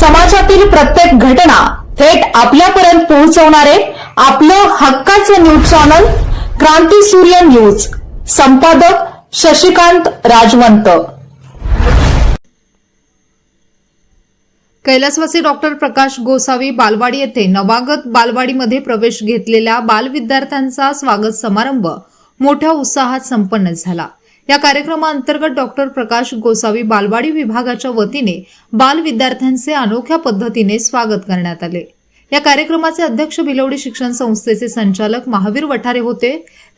समाजातील प्रत्येक घटना थेट आपल्यापर्यंत पोहोचवणारे आपलं हक्काचं न्यूज चॅनल क्रांती सूर्य न्यूज. संपादक शशिकांत राजवंत. कैलासवासी डॉक्टर प्रकाश गोसावी बालवाडी येथे नवागत बालवाडीमध्ये प्रवेश घेतलेल्या बालविद्यार्थ्यांचा स्वागत समारंभ मोठ्या उत्साहात संपन्न झाला. या कार्यक्रमाअंतर्गत डॉक्टर प्रकाश गोसावी बालवाडी विभागाच्या वतीने बाल विद्यार्थ्यांचे अनोख्या पद्धतीने स्वागत करण्यात आले. या कार्यक्रमाचे अध्यक्ष भिलवडी शिक्षण संस्थेचे संचालक महावीर वठारे होते.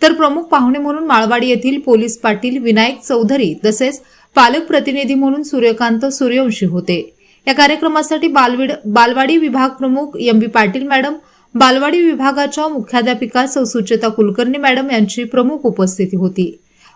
तर प्रमुख पाहुणे म्हणून माळवाडी येथील पोलीस पाटील विनायक चौधरी तसेच पालक प्रतिनिधी म्हणून सूर्यकांत सूर्यवंशी होते. या कार्यक्रमासाठी बालविड बालवाडी विभाग प्रमुख एम बी पाटील मॅडम बालवाडी विभागाच्या मुख्याध्यापिका सौ सुचेता कुलकर्णी मॅडम यांची प्रमुख उपस्थिती होती.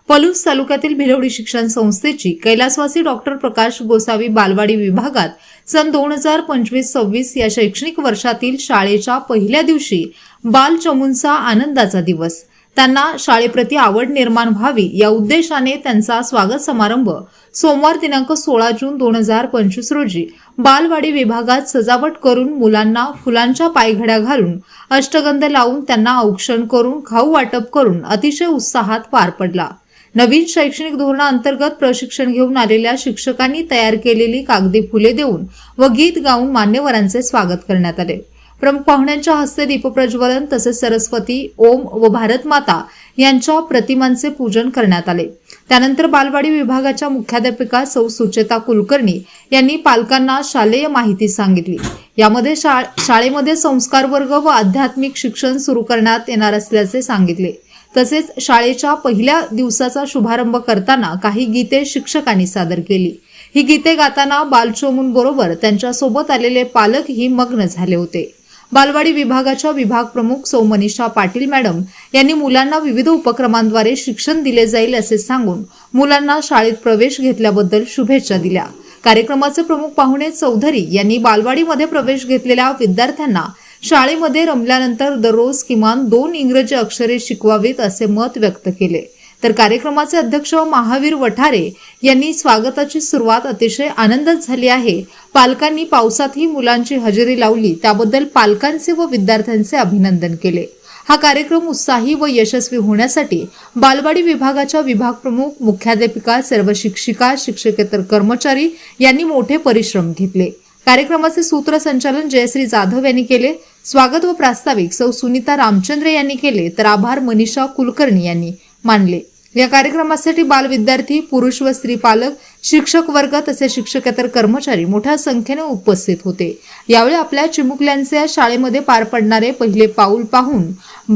पलूस तालुक्यातील भिलवडी शिक्षण संस्थेची कैलासवासी डॉक्टर प्रकाश गोसावी बालवाडी विभागात सन दोन हजार पंचवीस सव्वीस या शैक्षणिक वर्षातील शाळेच्या पहिल्या दिवशी बाल चमूंचा आनंदाचा दिवस. त्यांना शाळेप्रती आवड निर्माण व्हावी या उद्देशाने त्यांचा स्वागत समारंभ सोमवार दिनांक सोळा जून दोन हजार पंचवीस रोजी बालवाडी विभागात सजावट करून मुलांना फुलांच्या पायघड्या घालून अष्टगंध लावून त्यांना औक्षण करून खाऊ वाटप करून अतिशय उत्साहात पार पडला. नवीन शैक्षणिक धोरणाअंतर्गत प्रशिक्षण घेऊन आलेल्या शिक्षकांनी तयार केलेली कागदी फुले देऊन व गीत गाऊन मान्यवरांचे स्वागत करण्यात आले. प्रमुख पाहुण्यांच्या हस्ते दीपप्रज्वलन तसेच सरस्वती ओम व भारत माता यांच्या प्रतिमांचे पूजन करण्यात आले. त्यानंतर बालवाडी विभागाच्या मुख्याध्यापिका सौ सुचेता कुलकर्णी यांनी पालकांना शालेय माहिती सांगितली. यामध्ये शा- शाळेमध्ये संस्कार वर्ग व आध्यात्मिक शिक्षण सुरू करण्यात येणार असल्याचे सांगितले. तसेच शाळेच्या पहिल्या दिवसाचा शुभारंभ करताना काही गीते शिक्षकांनी सादर केली. ही गीते गाताना बालचोमूंबरोबर त्यांच्यासोबत आलेले पालकही मग्न झाले होते. बालवाडी विभागाच्या विभाग प्रमुख सौमनिषा पाटील मॅडम यांनी मुलांना विविध उपक्रमांद्वारे शिक्षण दिले जाईल असे सांगून मुलांना शाळेत प्रवेश घेतल्याबद्दल शुभेच्छा दिल्या. कार्यक्रमाचे प्रमुख पाहुणे चौधरी यांनी बालवाडीमध्ये प्रवेश घेतलेल्या विद्यार्थ्यांना शाळेमध्ये रमल्यानंतर दररोज किमान दोन इंग्रजी अक्षरे शिकवावीत असे मत व्यक्त केले. तर कार्यक्रमाचे अध्यक्ष महावीर वठारे यांनी स्वागताची सुरुवात अतिशय आनंदात झाली आहे. पालकांनी पावसातही मुलांची हजेरी लावली त्याबद्दल पालकांचे व विद्यार्थ्यांचे अभिनंदन केले. हा कार्यक्रम उत्साही व यशस्वी होण्यासाठी बालवाडी विभागाच्या विभाग प्रमुख मुख्याध्यापिका सर्व शिक्षिका शिक्षकेतर कर्मचारी यांनी मोठे परिश्रम घेतले. कार्यक्रमाचे सूत्रसंचालन जयश्री जाधव यांनी केले. स्वागत व प्रास्ताविक सौ सुनीता रामचंद्र यांनी केले तर आभार मनीषा कुलकर्णी यांनी मानले. या कार्यक्रमासाठी बाल विद्यार्थी पुरुष व स्त्री पालक शिक्षक वर्ग तसेच शिक्षकेतर कर्मचारी मोठ्या संख्येने उपस्थित होते. यावेळी आपल्या चिमुकल्यांचे या शाळेमध्ये पार पडणारे पहिले पाऊल पाहून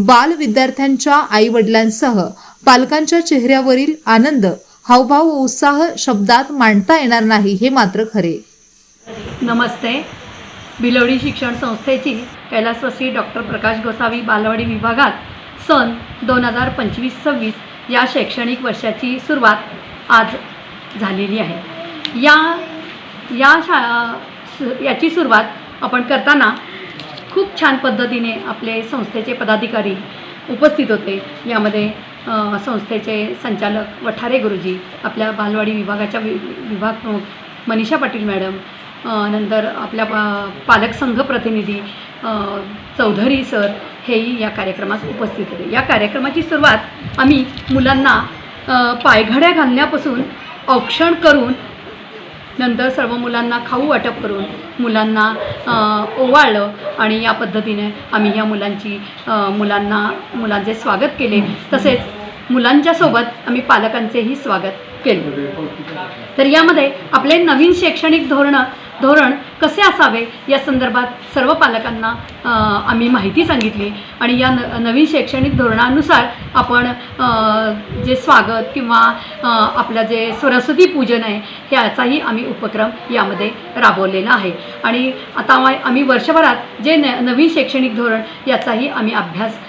बाल विद्यार्थ्यांच्या आई वडिलांसह पालकांच्या चेहऱ्यावरील आनंद हावभाव व उत्साह शब्दात मांडता येणार नाही हे मात्र खरे. नमस्ते. भिलवडी शिक्षण संस्थेची कैलासवासी डॉक्टर प्रकाश गोसावी बालवाडी विभागात सन दोन हजार पंचवीस सव्वीस या शैक्षणिक वर्षाची सुरुवात आज झालेली आहे. या या शाळा याची सुरुवात आपण करताना खूप छान पद्धतीने आपले संस्थेचे पदाधिकारी उपस्थित होते. यामध्ये संस्थेचे संचालक वठारे गुरुजी आपल्या बालवाडी विभागाच्या वि विभाग प्रमुख मनीषा पाटील मॅडम नंतर आपल्या पालक संघ प्रतिनिधी चौधरी सर हेही या कार्यक्रमास उपस्थित होते. या कार्यक्रमाची सुरुवात आम्ही मुलांना पायघड्या घालण्यापासून औक्षण करून नंतर सर्व मुलांना खाऊ वाटप करून मुलांना ओवाळलं आणि या पद्धतीने आम्ही या मुलांची मुलांना मुलांचे स्वागत केले. तसेच मुलांच्या सोबत आम्ही पालकांचेही स्वागत केले. तर यामध्ये आपले नवीन शैक्षणिक धोरणं धोरण कसे असावे या संदर्भात सर्व पालकांना आम्ही माहिती सांगितली. आणि या न नवीन शैक्षणिक धोरणानुसार आपण जे स्वागत किंवा आपलं जे सरस्वती पूजन आहे याचाही आम्ही उपक्रम यामध्ये राबवलेला आहे. आणि आता आम्ही वर्षभरात जे न नवीन शैक्षणिक धोरण याचाही आम्ही अभ्यास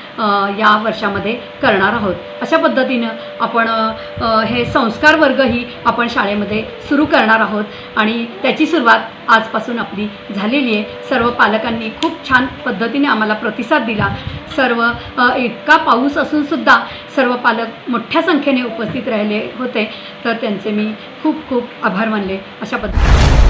या वर्षामध्ये करणार आहोत. अशा पद्धतीनं आपण हे संस्कार वर्गही आपण शाळेमध्ये सुरू करणार आहोत आणि त्याची सुरुवात आजपासून आपली झालेली आहे. सर्व पालकांनी खूप छान पद्धतीने आम्हाला प्रतिसाद दिला. सर्व इतका पाऊस असूनसुद्धा सर्व पालक मोठ्या संख्येने उपस्थित राहिले होते. तर त्यांचे मी खूप खूप आभार मानले. अशा पद्धतीने